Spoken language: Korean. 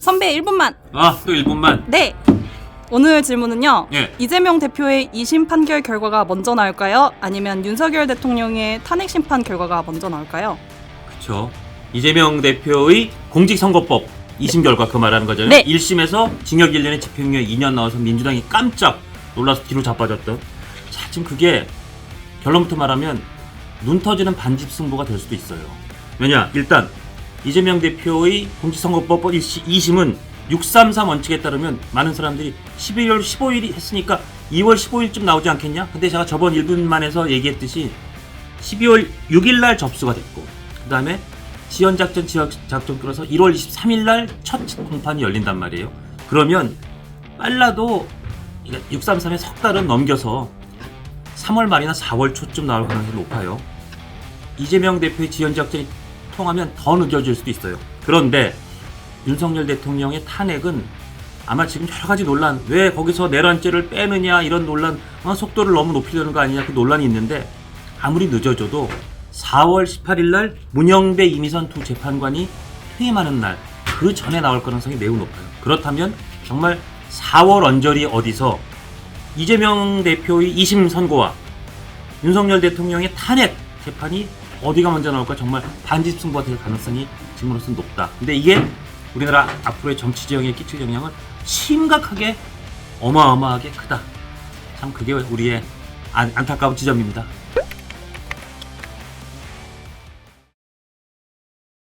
선배 1분만. 아, 또 1분만. 네. 오늘 질문은요. 예. 이재명 대표의 2심 판결 결과가 먼저 나올까요? 아니면 윤석열 대통령의 탄핵 심판 결과가 먼저 나올까요? 그쵸. 이재명 대표의 공직선거법 2심 결과 그 말하는 거잖아요. 네. 1심에서 징역 1년에 집행유예 2년 나와서 민주당이 깜짝 놀라서 뒤로 자빠졌던. 자, 지금 그게 결론부터 말하면 눈 터지는 반집 승부가 될 수도 있어요. 왜냐? 일단 이재명 대표의 공직선거법 2심은 633 원칙에 따르면 많은 사람들이 11월 15일이 했으니까 2월 15일쯤 나오지 않겠냐? 근데 제가 저번 1분만에서 얘기했듯이 12월 6일 날 접수가 됐고 그 다음에 지연 작전 지역 작전 끌어서 1월 23일 날 첫 공판이 열린단 말이에요. 그러면 빨라도 633에 석 달은 넘겨서 3월 말이나 4월 초쯤 나올 가능성이 높아요. 이재명 대표의 지연 작전이 통하면 더 늦어질 수도 있어요. 그런데 윤석열 대통령의 탄핵은 아마 지금 여러 가지 논란, 왜 거기서 내란죄를 빼느냐 이런 논란, 어, 속도를 너무 높이려는 거 아니냐 그 논란이 있는데 아무리 늦어져도 4월 18일 날 문영배 이미선 두 재판관이 퇴임하는 날 그 전에 나올 가능성이 매우 높아요. 그렇다면 정말 4월 언저리 어디서 이재명 대표의 2심 선고와 윤석열 대통령의 탄핵 재판이 어디가 먼저 나올까 정말 반집 승부가 될 가능성이 지금으로서는 높다. 근데 이게 우리나라 앞으로의 정치 지형에 끼칠 영향은 심각하게 어마어마하게 크다. 참 그게 우리의 안, 안타까운 지점입니다.